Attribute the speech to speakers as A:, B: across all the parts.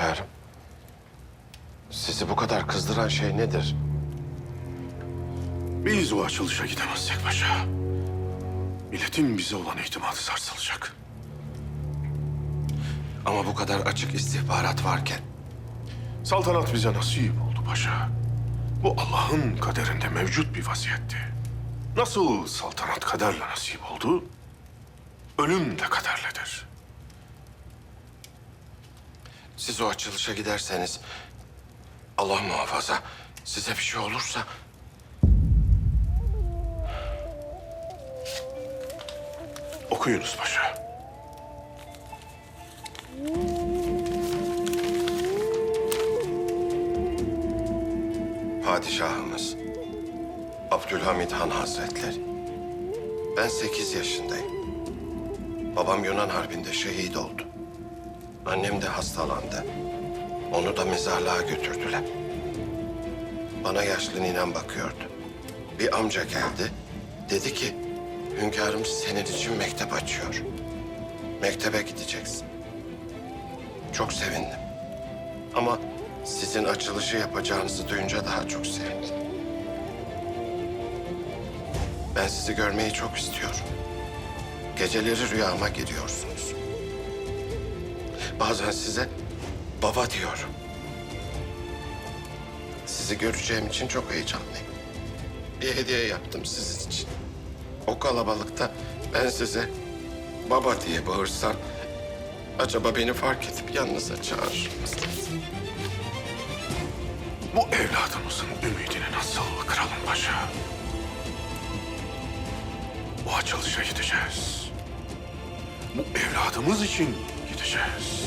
A: Hünkârım. Sizi bu kadar kızdıran şey nedir?
B: Biz bu açılışa gidemezsek paşa. Milletin bize olan itimadı sarsılacak.
A: Ama bu kadar açık istihbarat varken...
B: Saltanat bize nasip oldu paşa. Bu Allah'ın kaderinde mevcut bir vaziyetti. Nasıl saltanat kaderle nasip oldu, ölüm de kaderledir
A: siz o açılışa giderseniz Allah muhafaza size bir şey olursa
B: Okuyunuz paşa.
A: Padişahımız Abdülhamid Han Hazretleri. Ben sekiz yaşındayım. Babam Yunan Harbi'nde şehit oldu. Annem de hastalandı. Onu da mezarlığa götürdüler. Bana yaşlı ninem bakıyordu. Bir amca geldi. Dedi ki, hünkârım senin için mektep açıyor. Mektebe gideceksin. Çok sevindim. Ama sizin açılışı yapacağınızı duyunca daha çok sevindim. Ben sizi görmeyi çok istiyorum. Geceleri rüyama giriyorsunuz. Bazen size baba diyorum. Sizi göreceğim için çok heyecanlıyım. Bir hediye yaptım sizin için. O kalabalıkta ben size baba diye bağırsam acaba beni fark edip yanınıza çağırır mısınız?
B: Bu evladımızın ümidini nasıl kıralım paşa? Bu açılışa gideceğiz. Bu evladımız için gideceğiz.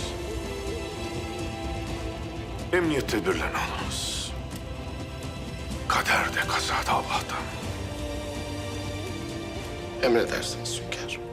B: Emniyet tedbirlerini alınız. Kader de kazada Allah'tan.
A: Emredersiniz hünkârım.